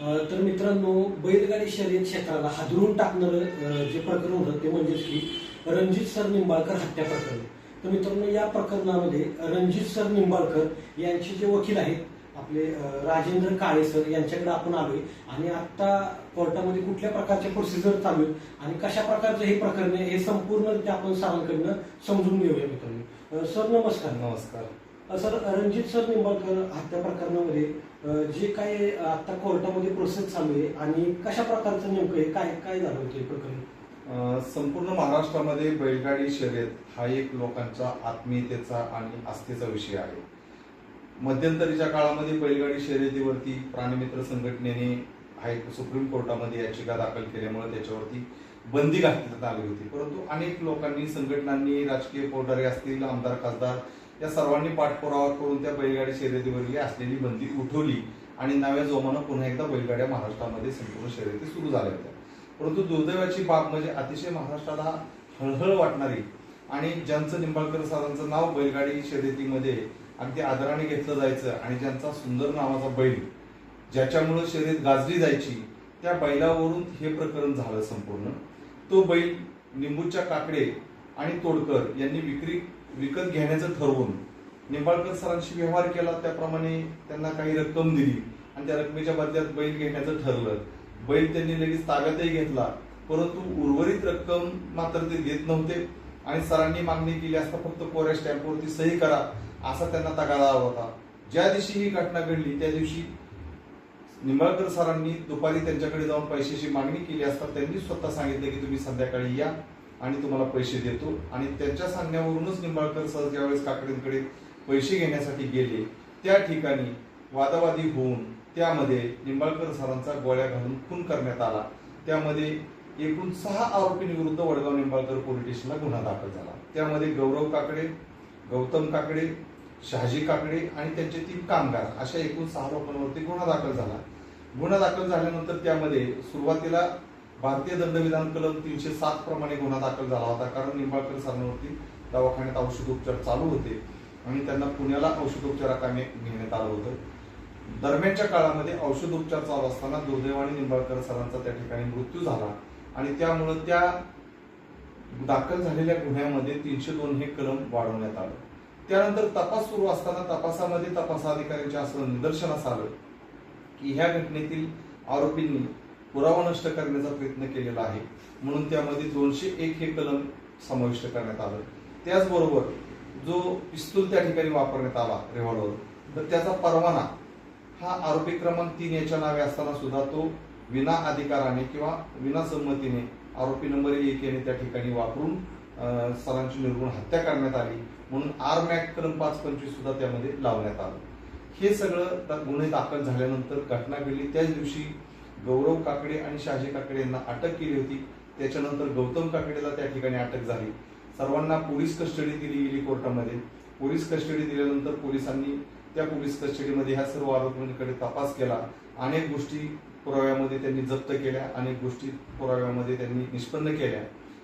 तर मित्रांनो बैलगाडी शर्यत क्षेत्राला हादरून टाकणारं जे प्रकरण होतं ते म्हणजेच की रणजित सर निंबाळकर हत्या प्रकरण. तर मित्रांनो या प्रकरणामध्ये रणजित सर निंबाळकर यांचे जे वकील आहेत आपले राजेंद्र काळे सर यांच्याकडे आपण आलोय. आणि आता कोर्टामध्ये कुठल्या प्रकारचे प्रोसिजर चालू आहेत आणि कशा प्रकारचं हे प्रकरण आहे हे संपूर्ण आपण सरांकडनं समजून घेऊया मित्रांनो. सर नमस्कार. नमस्कार. सर रणजित सर निंबाळकर हत्या प्रकरणामध्ये जे काय आता कोर्टामध्ये प्रोसेस चालू आहे आणि कशा प्रकारचं नेमकं हे काय काय झालं होतं प्रकरण? संपूर्ण महाराष्ट्रामध्ये बैलगाडी शर्यत हा एक लोकांचा आत्मीयतेचा आणि आस्थेचा विषय आहे. मध्यंतरीच्या काळामध्ये बैलगाडी शर्यतीवरती प्राणीमित्र संघटनेने हाय सुप्रीम कोर्टामध्ये याचिका दाखल केल्यामुळे त्याच्यावरती बंदी घातण्यात आली होती. परंतु अनेक लोकांनी संघटनांनी राजकीय पोटारे असतील आमदार खासदार या सर्वांनी पाठपुरावा करून त्या बैलगाडी शर्यतीवरली असलेली बंदी उठवली आणि नव्या जोमानं पुन्हा एकदा बैलगाड्या महाराष्ट्रामध्ये संपूर्ण शर्यती सुरू झाल्या होत्या. परंतु दुर्दैवाची बाब म्हणजे अतिशय महाराष्ट्राला हळहळ वाटणारी आणि ज्यांचं निंबाळकर सरांचं नाव बैलगाडी शर्यतीमध्ये अगदी आदराने घेतलं जायचं आणि ज्यांचा सुंदर नावाचा बैल ज्याच्यामुळे शर्यत गाजली जायची त्या बैलावरून हे प्रकरण झालं संपूर्ण. तो बैल निंबूच्या काकडे आणि तोडकर यांनी विक्री विकत घेण्याचं ठरवून निंबाळकर सरांशी व्यवहार केला. त्याप्रमाणे त्यांना काही रक्कम दिली आणि त्या रकमेच्या बदल्यात बैल घेण्याचं ठरलं. बैल त्यांनी लगेच ताब्यातही घेतला. परंतु उर्वरित रक्कम मात्र ते देत नव्हते आणि सरांनी मागणी केली असता फक्त कोऱ्या स्टॅम्पवरती सही करा असा त्यांना तगादा आला होता. ज्या दिवशी ही घटना घडली त्या दिवशी निंबाळकर सरांनी दुपारी त्यांच्याकडे जाऊन पैशाची मागणी केली असता त्यांनी स्वतः सांगितलं की तुम्ही संध्याकाळी या आणि तुम्हाला पैसे देतो. आणि त्यांच्या सांगण्यावरूनच निंबाळकर सर ज्यावेळेस काकडेंकडे पैसे घेण्यासाठी गेले त्या ठिकाणी वादावादी होऊन त्यामध्ये निंबाळकर सरांचा गोळ्या घालून खून करण्यात आला. त्यामध्ये एकूण सहा आरोपींविरुद्ध वडगाव निंबाळकर पोलीस स्टेशनला गुन्हा दाखल झाला. त्यामध्ये गौरव काकडे गौतम काकडे शहाजी काकडे आणि त्यांचे तीन कामगार अशा एकूण सहा लोकांवरती गुन्हा दाखल झाला. गुन्हा दाखल झाल्यानंतर त्यामध्ये सुरुवातीला भारतीय दंडविधान कलम तीनशे सात प्रमाणे गुन्हा दाखल झाला होता कारण निंबाळकर सरांवरती दवाखान्यात औषधोपचार चालू होते आणि त्यांना पुण्याला औषधोपचाराकामी नेण्यात आलं होतं. दरम्यानच्या काळामध्ये औषधोपचार चालू असताना दुर्दैवाने निंबाळकर सरांचा त्या ठिकाणी मृत्यू झाला आणि त्यामुळं त्या दाखल झालेल्या गुन्ह्यामध्ये तीनशे दोन हे कलम वाढवण्यात आलं. त्यानंतर तपास सुरू असताना तपासामध्ये तपासाधिकाऱ्यांच्या असं निदर्शनास आलं की ह्या घटनेतील आरोपींनी पुरावा नष्ट करण्याचा प्रयत्न केलेला आहे. म्हणून त्यामध्ये दोनशे एक हे कलम समाविष्ट करण्यात आलं. त्याचबरोबर जो पिस्तूल त्या ठिकाणी वापरण्यात आला रिव्हॉल्वर तर त्याचा परवाना हा आरोपी क्रमांक तीन याच्या नावे असताना सुद्धा तो विना अधिकाराने किंवा विना संमतीने आरोपी नंबर एक याने त्या ठिकाणी वापरून सरांची निर्गुण हत्या करण्यात आली. म्हणून आर मॅक कलम पाच पंचवीस सुद्धा त्यामध्ये लावण्यात आलं. हे सगळं गुन्हे दाखल झाल्यानंतर घटना घडली. त्याच दिवशी गौरव काकडे आणि शहाजी काकडे यांना अटक केली होती. त्याच्यानंतर गौतम काकडेला त्या ठिकाणी अटक झाली. सर्वांना पोलीस कस्टडी दिली गेली कोर्टामध्ये. पोलीस कस्टडी दिल्यानंतर पोलिसांनी त्या पोलीस कस्टडीमध्ये ह्या सर्व आरोपींकडे तपास केला. अनेक गोष्टी पुराव्यामध्ये त्यांनी जप्त केल्या. अनेक गोष्टी पुराव्यामध्ये त्यांनी निष्पन्न केल्या.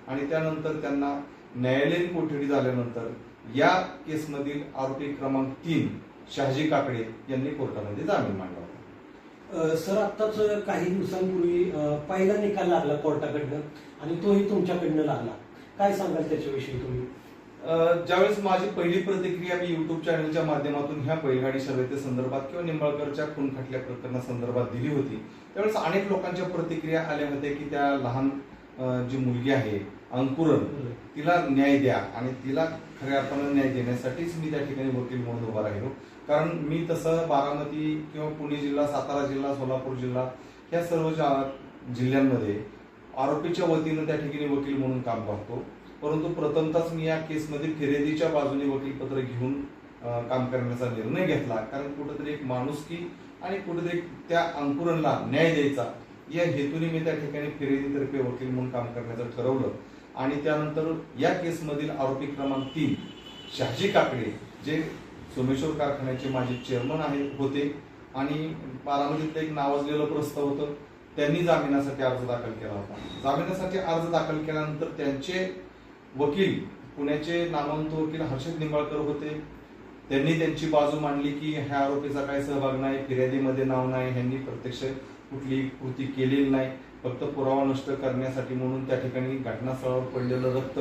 आणि त्यानंतर त्यांना न्यायालयीन कोठडी झाल्यानंतर या केसमधील आरोपी क्रमांक तीन शहाजी काकडे यांनी कोर्टामध्ये जामीन मांडला होता. सर आत्ताच काही दिवसांपूर्वी पहिला निकाल लागला कोर्टाकडनं आणि तोही तुमच्याकडनं लागला. काय सांगाल त्याच्याविषयी तुम्ही? ज्यावेळेस माझी पहिली प्रतिक्रिया मी युट्यूब चॅनलच्या माध्यमातून ह्या बैलगाडी शर्यती संदर्भात किंवा निंबाळकरच्या खून खटल्या प्रकरणासंदर्भात दिली होती त्यावेळेस अनेक लोकांच्या प्रतिक्रिया आल्या होत्या की त्या लहान जी मुलगी आहे अंकुरन तिला न्याय द्या आणि तिला खऱ्या न्याय देण्यासाठीच मी त्या ठिकाणी वकील म्हणून उभा राहिलो. कारण मी तसं बारामती किंवा पुणे जिल्हा सातारा जिल्हा सोलापूर जिल्हा या सर्व जिल्ह्यांमध्ये आरोपीच्या वतीनं त्या ठिकाणी वकील म्हणून काम करतो. परंतु प्रथमतच मी या केसमध्ये फिर्यादीच्या बाजूने वकीलपत्र घेऊन काम करण्याचा निर्णय घेतला. कारण कुठेतरी एक माणुसकी आणि कुठेतरी त्या अंकुरणला न्याय द्यायचा या हेतूने मी त्या ठिकाणी फिर्यादीतर्फे वकील म्हणून काम करण्याचं ठरवलं. आणि त्यानंतर या केसमधील आरोपी क्रमांक तीन शहाजी काकडे जे सोमेश्वर कारखान्याचे माजी चेअरमन आहे होते. आणि बारामतीतलं एक नावाजलेलं प्रस्ताव होतं. त्यांनी जामिनासाठी अर्ज दाखल केला होता. जामिनासाठी अर्ज दाखल केल्यानंतर त्यांचे वकील पुण्याचे नामवंत वकील हर्षद निंबाळकर होते. त्यांनी त्यांची बाजू मांडली की ह्या आरोपीचा काही सहभाग नाही फिर्यादीमध्ये नाव नाही ह्यांनी प्रत्यक्ष कुठली कृती केलेली नाही. फक्त पुरावा नष्ट करण्यासाठी म्हणून त्या ठिकाणी घटनास्थळावर पडलेलं रक्त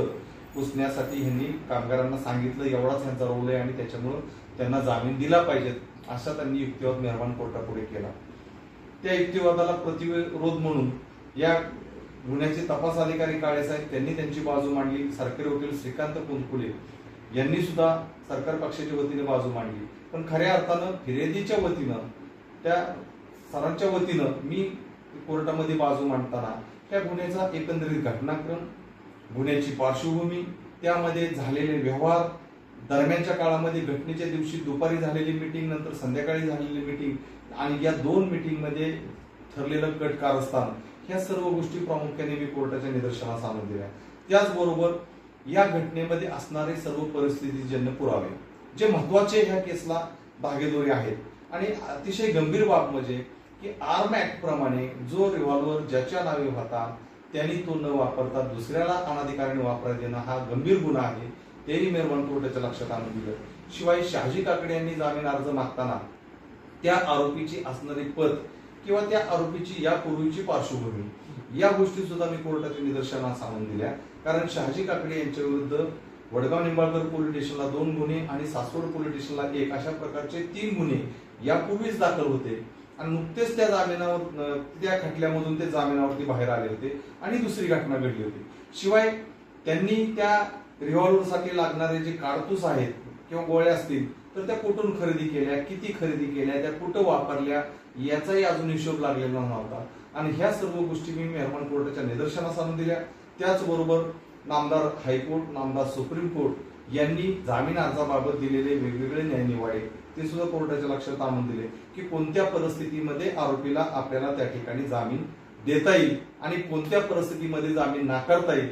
पुसण्यासाठी ह्यांनी कामगारांना सांगितलं एवढाच ह्यांचा रोल आहे आणि त्याच्यामुळं त्यांना जामीन दिला पाहिजेत असा त्यांनी युक्तिवाद निर्माण कोर्टापुढे केला. त्या युक्तिवादाला प्रतिविरोध म्हणून या गुन्ह्याचे तपास अधिकारी काळेसाहेब त्यांनी त्यांची बाजू मांडली. सरकारी वकील श्रीकांत कुंकुले यांनी सुद्धा सरकार पक्षाच्या वतीने बाजू मांडली. पण खऱ्या अर्थानं फिर्यादीच्या वतीनं त्या सरांच्या वतीनं मी कोर्टामध्ये बाजू मांडताना त्या गुन्ह्याचा एकंदरीत घटनाक्रम गुन्ह्याची पार्श्वभूमी त्यामध्ये झालेले व्यवहार दरम्यानच्या काळामध्ये घटनेच्या दिवशी दुपारी झालेली मिटिंग नंतर संध्याकाळी झालेली मीटिंग आणि या दोन मीटिंगमध्ये ठरलेलं कट कारस्थान ह्या सर्व गोष्टी प्रामुख्याने मी कोर्टाच्या निदर्शनास आणून दिल्या. त्याचबरोबर या घटनेमध्ये असणारे सर्व परिस्थितीजन्य पुरावे जे महत्त्वाचे ह्या केसला धागेदोरे आहेत. आणि अतिशय गंभीर बाब म्हणजे की आर्म ऍक्ट प्रमाणे जो रिव्हॉल्वर ज्याच्या नावे होता त्यांनी तो न वापरता दुसऱ्याला अनाधिकाराने वापरायला देणं हा गंभीर गुन्हा आहे. तेही मेहरबान कोर्टाच्या लक्षात आणून दिलं. शिवाय शहाजी काकडे यांनी जामीन अर्ज मागताना त्या आरोपीची असणारी पद किंवा त्या आरोपीची यापूर्वीची पार्श्वभूमी या गोष्टी सुद्धा मी कोर्टाच्या निदर्शनास आणून दिल्या. कारण शहाजी काकडे यांच्या विरुद्ध वडगाव निंबाळकर पोलीस स्टेशनला दोन गुन्हे आणि सासवड पोलीस स्टेशनला एक अशा प्रकारचे तीन गुन्हे यापूर्वीच दाखल होते. आणि नुकतेच त्या जामिनावर त्या खटल्यामधून ते जामिनावरती बाहेर आले होते आणि दुसरी घटना घडली होती. शिवाय त्यांनी त्या रिव्हॉल्व्हरसाठी लागणारे जे कारतूस आहेत किंवा गोळ्या असतील तर त्या कुठून खरेदी केल्या किती खरेदी केल्या त्या कुठं वापरल्या याचाही अजून हिशोब लागलेला नव्हता. आणि ह्या सर्व गोष्टी मी मेहरबान कोर्टाच्या निदर्शनास आणून दिल्या. त्याचबरोबर नामदार हायकोर्ट नामदार सुप्रीम कोर्ट यांनी जामीन अर्जाबाबत दिलेले वेगवेगळे न्यायनिवाडे ते सुद्धा कोर्टाच्या लक्षात आणून दिले की कोणत्या परिस्थितीमध्ये आरोपीला आपल्याला त्या ठिकाणी जामीन देता येईल आणि कोणत्या परिस्थितीमध्ये जामीन नाकारता येईल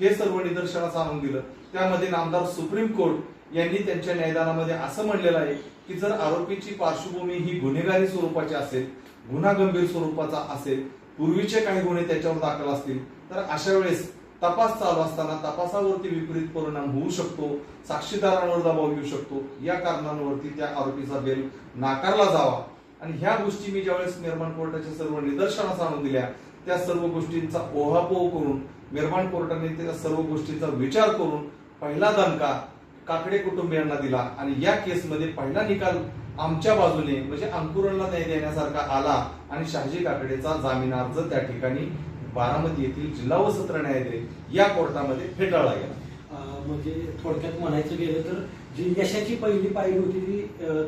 हे सर्व निदर्शनास आणून दिलं. त्यामध्ये नामदार सुप्रीम कोर्ट यांनी त्यांच्या न्यायदानामध्ये असं म्हणलेलं आहे की जर आरोपीची पार्श्वभूमी ही गुन्हेगारी स्वरूपाची असेल गुन्हा गंभीर स्वरूपाचा असेल पूर्वीचे काही गुन्हे त्याच्यावर दाखल असतील तर अशा वेळेस तपास चालू असताना तपासावरती विपरीत परिणाम होऊ शकतो साक्षीदारांवर दबाव येऊ शकतो. या कारणांवरती त्या आरोपीचा बेल नाकारला जावा. आणि ह्या गोष्टी मी ज्यावेळेस निर्माण कोर्टाच्या सर्व निदर्शनास आणून दिल्या त्या सर्व गोष्टींचा ओहापोह करून निर्माण कोर्टाने त्या सर्व गोष्टींचा विचार करून पहिला दणका काकडे कुटुंबियांना दिला. आणि या केसमध्ये पहिला निकाल आमच्या बाजूने म्हणजे अंकुरणला न्याय देण्यासारखा आला आणि शहाजी काकडेचा जामीन अर्ज त्या ठिकाणी बारामती येथील जिल्हा व सत्र न्यायालय या कोर्टामध्ये फेटाळला गेला. म्हणजे थोडक्यात म्हणायचं गेलं तर जी यशाची पहिली पायरी होती ती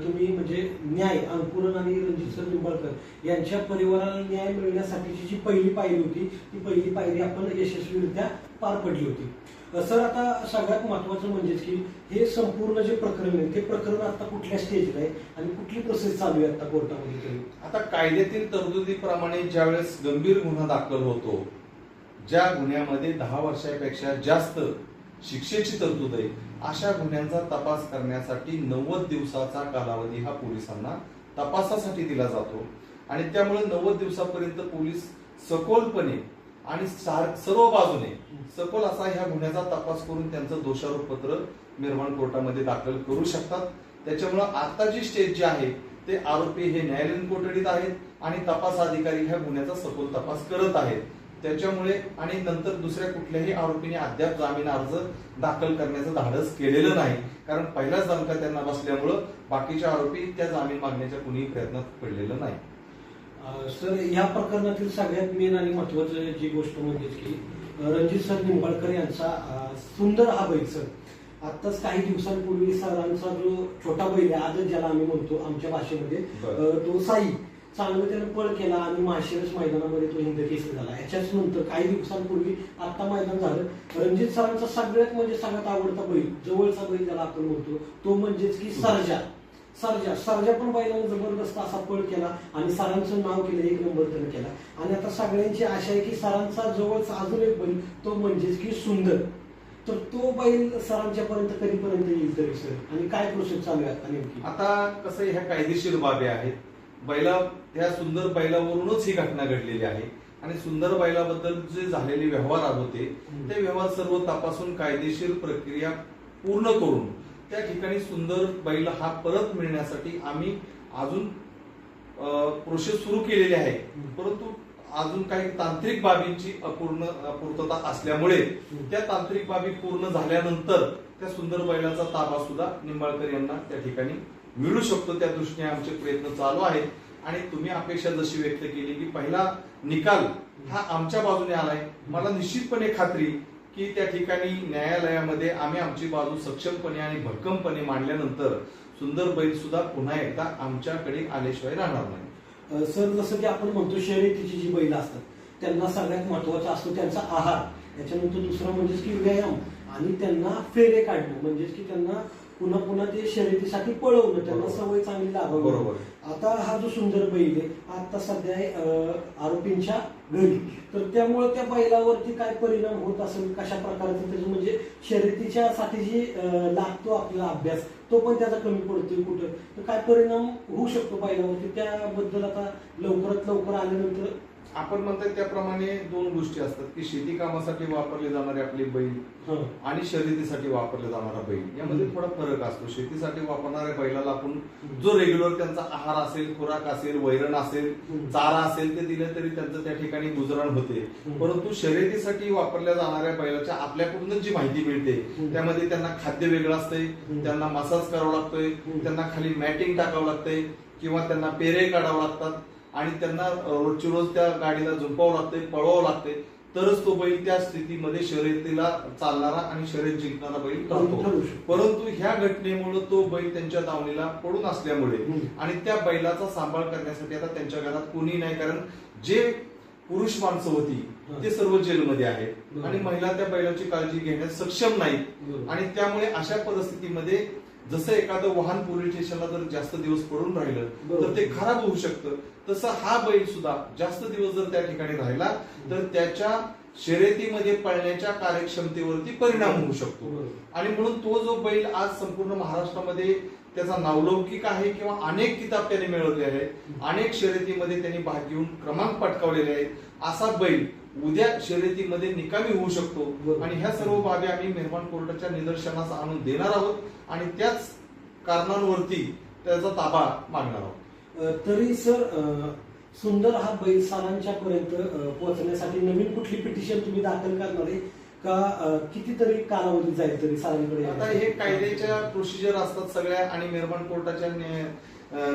तुम्ही म्हणजे न्याय अंकुरन आणि रणजित सर निंबाळकर यांच्या परिवाराला न्याय मिळण्यासाठीची जी पहिली पायरी होती ती पहिली पायरी आपण यशस्वीरित्या पार पडली होती. सर आता सगळ्यात महत्वाचं म्हणजेच की हे संपूर्ण जे प्रकरण आहे ते प्रकरण आता कुठल्या स्टेजला आहे आणि कुठली प्रोसेस चालू आहे आता कोर्टामध्ये आता कायद्यातील तरतुदीप्रमाणे ज्यावेळेस गंभीर गुन्हा दाखल होतो ज्या गुन्ह्यामध्ये दहा वर्षापेक्षा जास्त शिक्षेची तरतूद आहे. अशा गुन्ह्यांचा तपास करण्यासाठी नव्वद दिवसाचा कालावधी हा पोलिसांना तपासासाठी दिला जातो. आणि त्यामुळे नव्वद दिवसापर्यंत पोलीस सखोलपणे आणि सर्व बाजूने सखोल असा ह्या गुन्ह्याचा तपास करून त्यांचं दोषारोप पत्र निर्माण कोर्टामध्ये दाखल करू शकतात. त्याच्यामुळं आताची स्टेज जी आहे ते आरोपी हे न्यायालयीन कोठडीत आहेत आणि तपास अधिकारी ह्या गुन्ह्याचा सखोल तपास करत आहेत. त्याच्यामुळे आणि नंतर दुसऱ्या कुठल्याही आरोपीने अद्याप जामीन अर्ज दाखल करण्याचं धाडस केलेलं नाही. कारण पहिलाच दणका त्यांना बसल्यामुळं बाकीचे आरोपी त्या जामीन मागण्याच्या कुणीही प्रयत्नात पडलेलं नाही. सर या प्रकरणातील सगळ्यात मेन आणि महत्वाचं जी गोष्ट म्हणजे की रणजित सर निंबाळकर यांचा सुंदर हा बैल सर. आत्ताच काही दिवसांपूर्वी सरांचा जो छोटा बैल आहे आजच ज्याला आम्ही म्हणतो आमच्या भाषेमध्ये तो साई. चांगलं त्यानं पळ केला आणि माळशिरस मैदानामध्ये तो हिंद केसरी झाला. याच्याच नंतर काही दिवसांपूर्वी आता मैदान झालं. रणजित सरांचा सगळ्यात म्हणजे सगळ्यात आवडता बैल जवळचा बैल ज्याला आपण म्हणतो तो म्हणजेच की सरजा. सरजा. सरजा पण बैलाने जबरदस्त असा पळ केला आणि सरांचं नाव केलं एक नंबर त्यानं केला. आणि आता सगळ्यांची आशा आहे की सरांचा जवळचा अजून एक बैल तो म्हणजेच की सुंदर. तर तो बैल सरांच्या पर्यंत कधीपर्यंत येईल तरी सर? आणि काय प्रोसेस चालू आहे आता नेमकी? आता कसं ह्या कायदेशीर बाबी आहेत. बैला त्या सुंदर बैलावरूनच ही घटना घडलेली आहे. आणि सुंदर बैलाबद्दल जे झालेले व्यवहार होते. ते व्यवहार सर्व तपासून कायदेशीर प्रक्रिया पूर्ण करून त्या ठिकाणी सुंदर बैल हा परत मिळण्यासाठी आम्ही अजून प्रोसेस सुरू केलेली आहे. परंतु अजून काही तांत्रिक बाबींची अपूर्ण अपूर्तता असल्यामुळे त्या तांत्रिक बाबी पूर्ण झाल्यानंतर त्या सुंदर बैलाचा ताबा सुद्धा निंबाळकर यांना त्या ठिकाणी मिळू शकतो त्या दृष्टीने आमचे प्रयत्न चालू आहेत. आणि तुम्ही अपेक्षा जशी व्यक्त केली की पहिला निकाल हा आमच्या बाजूने आलाय. मला निश्चितपणे खात्री की त्या ठिकाणी न्यायालयामध्ये आम्ही आमची बाजू सक्षमपणे आणि भक्कमपणे मांडल्यानंतर सुंदर बैल सुद्धा पुन्हा एकदा आमच्याकडे आल्याशिवाय राहणार नाही. सर जसं की आपण म्हणतो शर्यतीची जी बैल असतात त्यांना सगळ्यात महत्त्वाचा असतो त्यांचा आहार. त्याच्यानंतर दुसरं म्हणजेच की व्यायाम आणि त्यांना फेरे काढणं. म्हणजेच की त्यांना पुन्हा पुन्हा ते शर्यतीसाठी पळवणं त्यांना. सवय चांगली बरोबर. आता हा जो सुंदर बैल आहे आता सध्या आरोपींच्या घरी. तर त्यामुळे त्या बैलावरती काय परिणाम होत असेल कशा प्रकारचं त्याचं म्हणजे शर्यतीच्या साठी जी लागतो आपला अभ्यास तो पण त्याचा कमी पडतोय कुठं? तर काय परिणाम होऊ शकतो बैलावरती? त्याबद्दल आता लवकरात लवकर आल्यानंतर आपण म्हणतात त्याप्रमाणे दोन गोष्टी असतात की शेती कामासाठी वापरले जाणारे आपले बैल हं, आणि शर्यतीसाठी वापरला जाणारा बैल. यामध्ये थोडा फरक असतो. शेतीसाठी वापरणाऱ्या बैलाला आपण जो रेग्युलर त्यांचा आहार असेल खुराक असेल वैरण असेल चारा असेल ते दिलं तरी त्यांचं त्या ठिकाणी गुजरण होते. परंतु शर्यतीसाठी वापरल्या जाणाऱ्या बैलाच्या आपल्याकडूनच जी माहिती मिळते. त्यामध्ये त्यांना खाद्य वेगळं असतंय. त्यांना मसाज करावा लागतोय. त्यांना खाली मॅटिंग टाकावं लागतंय किंवा त्यांना पेरे काढावं लागतात. आणि त्यांना रोजची रोज त्या गाडीला झुंपावं लागतंय पळवावं लागतंय तरच तो बैल त्या स्थितीमध्ये शर्यतीला चालणारा आणि शर्यत जिंकणारा बैल ठरतो. परंतु ह्या घटनेमुळे तो बैल त्यांच्या दावणीला पडून असल्यामुळे. आणि त्या बैलाचा सांभाळ करण्यासाठी आता त्यांच्या घरात कोणी नाही कारण जे पुरुष माणसं होती. ते सर्व जेलमध्ये आहेत. आणि महिला त्या बैलाची काळजी घेण्यास सक्षम नाहीत. आणि त्यामुळे अशा परिस्थितीमध्ये जसं एखादं वाहन पोलीस स्टेशनला जर जास्त दिवस पडून राहिलं. तर ते खराब होऊ शकतं तसं हा बैल सुद्धा जास्त दिवस जर त्या ठिकाणी राहिला तर त्याच्या शर्यतीमध्ये पळण्याच्या कार्यक्षमतेवरती परिणाम होऊ शकतो. आणि म्हणून तो जो बैल आज संपूर्ण महाराष्ट्रामध्ये त्याचा नावलौकिक आहे किंवा अनेक किताब त्याने मिळवले आहेत. अनेक शर्यतीमध्ये त्यांनी भाग घेऊन क्रमांक पटकावलेले आहेत. असा बैल उद्या शर्यतीमध्ये निकामी होऊ शकतो. आणि ह्या सर्व बाबी आम्ही मेहरबान कोर्टाच्या निदर्शनास आणून देणार आहोत. आणि त्याच कारणांवरती त्याचा ताबा मागणार आहोत. तरी सर सुंदर हा बैल सरांच्या पर्यंत पोहोचण्यासाठी नवीन कुठली पिटिशन तुम्ही दाखल करणार आहे? का कितीतरी कालावधी जाईल तरी सरांकडे आता हे कायद्याच्या प्रोसिजर असतात सगळ्या आणि निर्माण कोर्टाच्या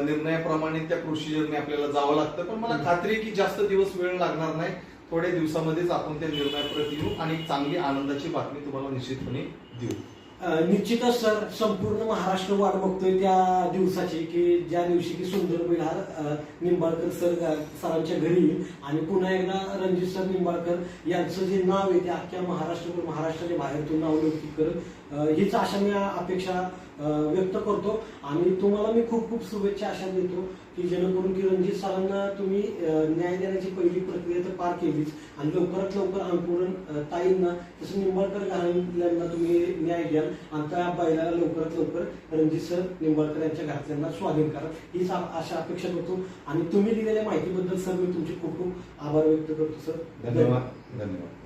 निर्णयाप्रमाणे त्या प्रोसिजरने आपल्याला जावं लागतं. पण मला खात्री आहे की जास्त दिवस वेळ लागणार नाही. थोड्या दिवसामध्येच आपण त्या निर्णयापर्यंत येऊ आणि चांगली आनंदाची बातमी तुम्हाला निश्चितपणे देऊ. निश्चितच सर संपूर्ण महाराष्ट्र वाट बघतोय त्या दिवसाची की ज्या दिवशी की सुंदर बैल हा निंबाळकर सर सरांच्या घरी येईल. आणि पुन्हा एकदा रणजित सर निंबाळकर यांचं जे नाव आहे ते अख्ख्या महाराष्ट्र महाराष्ट्राच्या बाहेरतून नाव लौकिक करत हीच आशा मी अपेक्षा व्यक्त करतो. आणि तुम्हाला मी खूप खूप शुभेच्छा अशा देतो की जेणेकरून की रणजित सरांना तुम्ही न्याय देण्याची पहिली प्रक्रिया तर पार केलीच. आणि लवकरात लवकर अंकुरण ताईंना तसं निंबाळकर घराण्यांना तुम्ही न्याय द्याल. आणि त्या बैलाला लवकरात लवकर रणजित सर निंबाळकर यांच्या घरातल्यांना स्वाधीन करा. हीच अशा अपेक्षा करतो. आणि तुम्ही दिलेल्या माहितीबद्दल सर मी तुमचे खूप खूप आभार व्यक्त करतो सर. धन्यवाद. धन्यवाद.